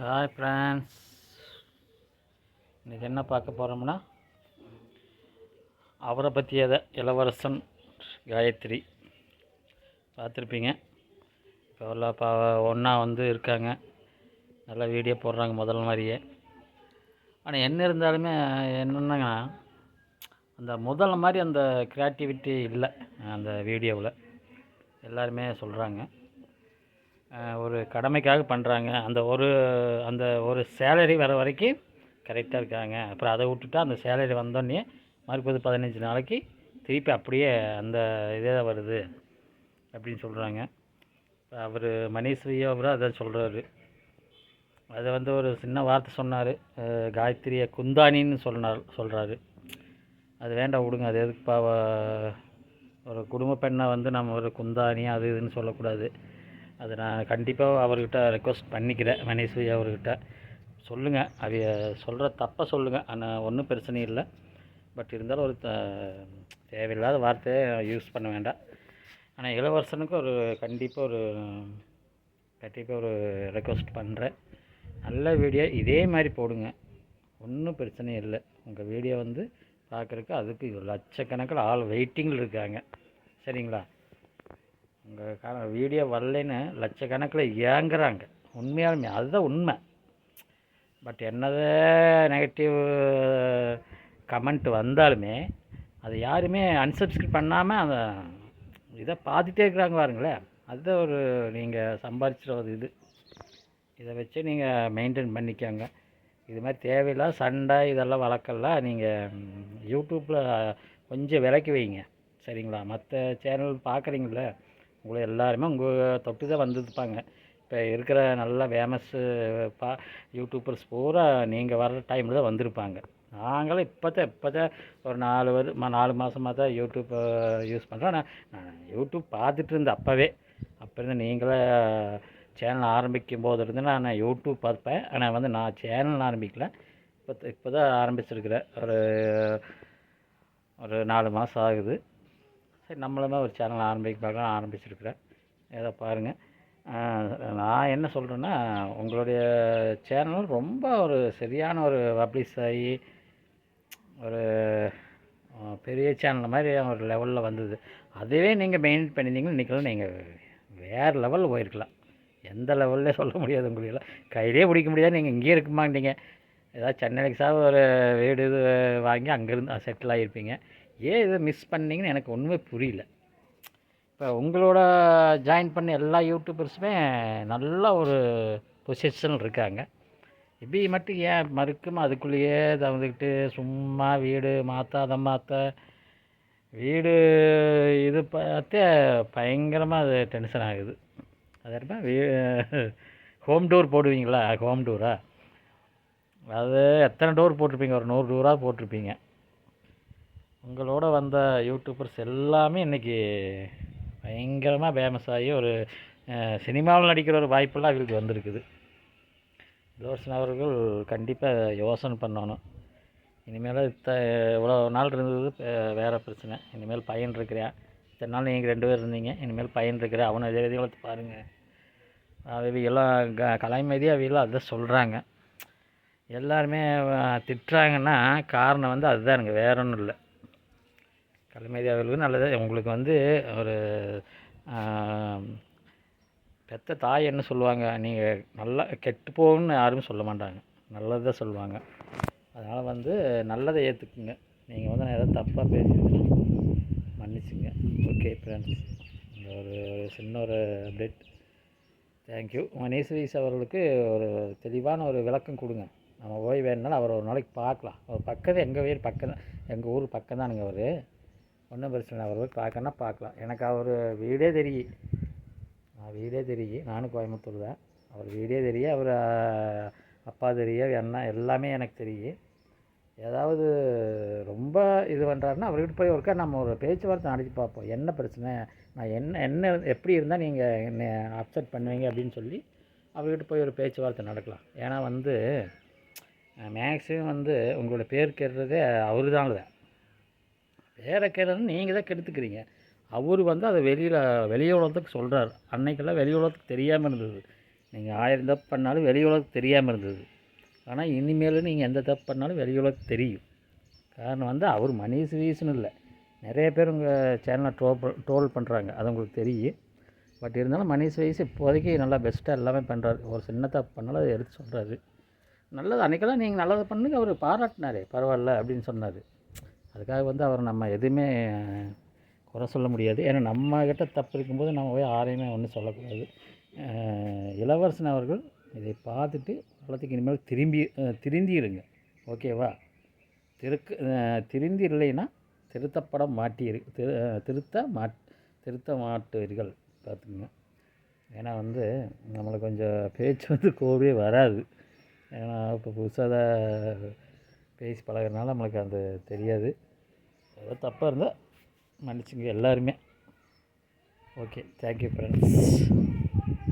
Hi friends இன்றைக்கி என்ன பார்க்க போகிறோம்னா அவரை பற்றியதை இளவரசன் காயத்ரி. பார்த்துருப்பீங்க. இப்போ எல்லாம் பா ஒன்றா வந்து இருக்காங்க. நல்லா வீடியோ போடுறாங்க முதல் மாதிரியே. ஆனால் என்ன இருந்தாலுமே என்னென்னா அந்த முதல் மாதிரி அந்த க்ரியேட்டிவிட்டி இல்லை அந்த வீடியோவில் எல்லாருமே சொல்கிறாங்க ஒரு கடமைக்காக பண்ணுறாங்க அந்த ஒரு அந்த ஒரு சேலரி வர வரைக்கும் கரெக்டாக இருக்காங்க. அப்புறம் அதை விட்டுட்டா அந்த சேலரி வந்தோடனே மறுபது பதினஞ்சு நாளைக்கு திருப்பி அப்படியே அந்த இதே வருது அப்படின்னு சொல்கிறாங்க அவர் மணீஸ்வரியோ அவரும் அதை சொல்கிறாரு அதை வந்து ஒரு சின்ன வார்த்தை சொன்னார். காயத்ரியை குந்தானின்னு சொன்னார் சொல்கிறாரு அது வேண்டாம் விடுங்க. அது எதுக்குப்பா ஒரு குடும்ப பெண்ணை வந்து நம்ம ஒரு குந்தானி அது இதுன்னு சொல்லக்கூடாது. அது நான் கண்டிப்பாக அவர்கிட்ட ரெக்வஸ்ட் பண்ணிக்கிறேன் மணீஸ்வரி அவர்கிட்ட. சொல்லுங்கள் அவைய சொல்கிற தப்பை சொல்லுங்கள் ஆனால் ஒன்றும் பிரச்சனை இல்லை. பட் இருந்தாலும் ஒரு த தேவையில்லாத வார்த்தையை யூஸ் பண்ண வேண்டாம். ஆனால் இளவரசனுக்கு ஒரு கண்டிப்பாக ஒரு கண்டிப்பாக ஒரு ரெக்வஸ்ட் பண்ணுறேன் நல்ல வீடியோ இதே மாதிரி போடுங்க. ஒன்றும் பிரச்சனை இல்லை. உங்கள் வீடியோ வந்து பார்க்குறக்கு அதுக்கு லட்சக்கணக்கில் ஆள் வெயிட்டிங்கில் இருக்காங்க. சரிங்களா? உங்கள் கா வீடியோ வரலைன்னு லட்சக்கணக்கில் ஏங்குறாங்க. உண்மையாலுமே அதுதான் உண்மை. பட் என்னது நெகட்டிவ் கமெண்ட் வந்தாலுமே அது யாருமே அன்சப்ஸ்கிரைப் பண்ணாமல் அந்த இதை பார்த்துட்டே இருக்கிறாங்க பாருங்களேன் அதுதான் ஒரு நீங்கள் சம்பாதிச்சிட ஒரு இது. இதை வச்சு நீங்கள் மெயின்டைன் பண்ணிக்கோங்க. இது மாதிரி தேவையில்லாத சண்டை இதெல்லாம் வளர்க்கலாம் நீங்கள் யூடியூப்பில் கொஞ்சம் விலக்கி வைங்க. சரிங்களா? மற்ற சேனல் பார்க்குறீங்கள உங்களை எல்லாருமே உங்கள் தொட்டு தான் வந்துருப்பாங்க. இப்போ இருக்கிற நல்ல ஃபேமஸ்ஸு பா யூடியூப்பர்ஸ் பூரா நீங்கள் வர்ற டைமில் தான் வந்திருப்பாங்க. நாங்களும் இப்போ தான் இப்போ தான் ஒரு நாலு வரு நாலு மாதமாக தான் யூடியூப் யூஸ் பண்ணுறோம் நான் நான் யூடியூப் பார்த்துட்டு இருந்தேன் அப்போவே. அப்போ இருந்து நீங்களே சேனல் ஆரம்பிக்கும் போது இருந்து நான் யூடியூப் பார்ப்பேன். ஆனால் வந்து நான் சேனல் ஆரம்பிக்கல. இப்போ இப்போ தான் ஆரம்பிச்சிருக்கிறேன். ஒரு ஒரு நாலு மாதம் ஆகுது. சரி நம்மளுமே ஒரு சேனல் ஆரம்பிக்க பார்க்கலாம் ஆரம்பிச்சிருக்கிறேன் ஏதோ பாருங்கள் நான் என்ன சொல்கிறேன்னா உங்களுடைய சேனல் ரொம்ப ஒரு சரியான ஒரு பப்ளிஷ் ஆகி ஒரு பெரிய சேனல் மாதிரி ஒரு லெவலில் வந்தது. அதுவே நீங்கள் மெயின்டைன் பண்ணியிருந்தீங்கன்னா இன்றைக்கெல்லாம் நீங்கள் வேறு லெவலில் போயிருக்கலாம். எந்த லெவல்லே சொல்ல முடியாது உங்களையெல்லாம் கையிலே பிடிக்க முடியாது. நீங்கள் இங்கேயே இருக்குமாட்டீங்க ஏதாவது சென்னைக்கு சார் ஒரு வீடு இது வாங்கி அங்கேருந்து செட்டில் ஆகிருப்பீங்க ஏன் இதை மிஸ் பண்ணிங்கன்னு எனக்கு ஒன்றுமே புரியல. இப்போ உங்களோட ஜாயின் பண்ண எல்லா யூடியூபர்ஸுமே நல்ல ஒரு பொசிஷன் இருக்காங்க. இப்படி மட்டும் ஏன் மறுக்கும்? அதுக்குள்ளேயே தகுந்துக்கிட்டு சும்மா வீடு மாற்ற அதை மாற்ற வீடு இது பார்த்தே பயங்கரமாக அது டென்ஷன் ஆகுது. அது வீ ஹோம் டூர் போடுவீங்களா? ஹோம் டூரா அது எத்தனை டோர் போட்டிருப்பீங்க? ஒரு நூறு டோராக போட்டிருப்பீங்க. உங்களோட வந்த யூடியூபர்ஸ் எல்லாமே இன்றைக்கி பயங்கரமாக ஃபேமஸ் ஆகி ஒரு சினிமாவில் நடிக்கிற ஒரு வாய்ப்பெல்லாம் அவருக்கு வந்திருக்குது. இளவரசன் அவர்கள் கண்டிப்பாக யோசனை பண்ணணும். இனிமேல் இத்த இவ்வளோ நாள் இருந்தது வேறு பிரச்சனை. இனிமேல் பையன் இருக்கிறேன். இத்தனை நாள் நீங்கள் ரெண்டு பேர் இருந்தீங்க. இனிமேல் பையன் இருக்கிறேன். அவனை இதே வளர்த்து பாருங்கள் அவையெல்லாம் க கலைமதி அவையெல்லாம் அதுதான் சொல்கிறாங்க எல்லாருமே திட்டுறாங்கன்னா காரணம் வந்து அதுதானுங்க வேற ஒன்றும் இல்லை. கலைமதி அவர்களுக்கு நல்லது. உங்களுக்கு வந்து ஒரு பெத்த தாய் என்ன சொல்லுவாங்க? நீங்கள் நல்லா கெட்டு போகணும்னு யாரும் சொல்ல மாட்டாங்க. நல்லதாக சொல்லுவாங்க. அதனால் வந்து நல்லதை ஏற்றுக்குங்க நீங்கள் வந்து நான் எதாவது தப்பாக பேசியிருந்தேன் மன்னிச்சுங்க. ஓகே ஃப்ரெண்ட்ஸ் இந்த ஒரு சின்ன ஒரு அப்டேட் தேங்க்யூ மணீஸ்வரிஸ் அவர்களுக்கு ஒரு தெளிவான ஒரு விளக்கம் கொடுங்க. நம்ம போய் வேணுனாலும் அவர் ஒரு நாளைக்கு பார்க்கலாம். அவர் பக்கத்து எங்கள் வீடு பக்கம் எங்கள் ஊர் பக்கம் தானுங்க அவர். ஒன்றும் பிரச்சனை இல்லை அவர் போய் பார்க்கணுன்னா பார்க்கலாம். எனக்கு அவர் வீடே தெரியும். நான் வீடே தெரியும். நானும் கோயம்புத்தூர் தான். அவர் வீடே தெரியும். அவர் அப்பா தெரியும். அண்ணா எல்லாமே எனக்கு தெரியும். ஏதாவது ரொம்ப இது பண்ணுறாருன்னா அவர்கிட்ட போய் ஒருக்கா நம்ம ஒரு பேச்சுவார்த்தை நடத்தி பார்ப்போம். என்ன பிரச்சனை? நான் என்ன என்ன எப்படி இருந்தால் நீங்கள் என்னை அப்செட் பண்ணுவீங்க அப்படின்னு சொல்லி அவர்கிட்ட போய் ஒரு பேச்சுவார்த்தை நடக்கலாம். ஏன்னா வந்து மேக்ஸிமம் வந்து உங்களோட பேர் கேடுறதே அவரு தான் பேரை கெடுறது நீங்கள் தான் கெடுத்துக்கிறீங்க. அவர் வந்து அதை வெளியில் வெளி உலகத்துக்கு சொல்கிறார் அன்னைக்கெல்லாம் வெளி உலகத்துக்கு தெரியாமல் இருந்தது. நீங்கள் ஆயிரம் தப்பு பண்ணாலும் வெளி உலகத்துக்கு தெரியாமல் இருந்தது. ஆனால் இனிமேல் நீங்கள் எந்த தப்பு பண்ணாலும் வெளி உலகத்துக்கு தெரியும். காரணம் வந்து அவர் மணி வீசுன்னு இல்லை. நிறைய பேர் உங்கள் சேனலை ட்ரோல் ட்ரோல் பண்ணுறாங்க அது உங்களுக்கு தெரியும். பட் இருந்தாலும் மணி வயசு இப்போதைக்கு நல்லா பெஸ்ட்டாக எல்லாமே பண்ணுறாரு ஒரு சின்ன தப்பு பண்ணாலும் அதை எடுத்து சொல்கிறாரு நல்லது. அன்றைக்கெல்லாம் நீங்கள் நல்லதை பண்ணுங்க. அவர் பாராட்டினாரே. பரவாயில்ல அப்படின்னு சொன்னார். அதுக்காக வந்து அவர் நம்ம எதுவுமே குறை சொல்ல முடியாது. ஏன்னா நம்மக்கிட்ட தப்பு இருக்கும்போது நம்ம போய் யாரையுமே ஒன்றும் சொல்லக்கூடாது. இளவரசன் அவர்கள் இதை பார்த்துட்டு வளத்துக்கு இனிமேல் திரும்பி திருந்திடுங்க. ஓகேவா திருக்கு திருந்தி இல்லைன்னா திருத்தப்பட மாட்டீர் திரு திருத்த மாட் திருத்த மாட்டுவீர்கள் பார்த்துக்குங்க. ஏன்னா வந்து நம்மளுக்கு கொஞ்சம் பேச்சு வந்து கோவே வராது. ஏன்னா இப்போ புதுசாக தான் பேசி பழகுறதுனால நம்மளுக்கு அந்த தெரியாது. ஏதோ தப்பாக இருந்தால் மன்னிச்சுங்க எல்லாருமே. Okay thank you friends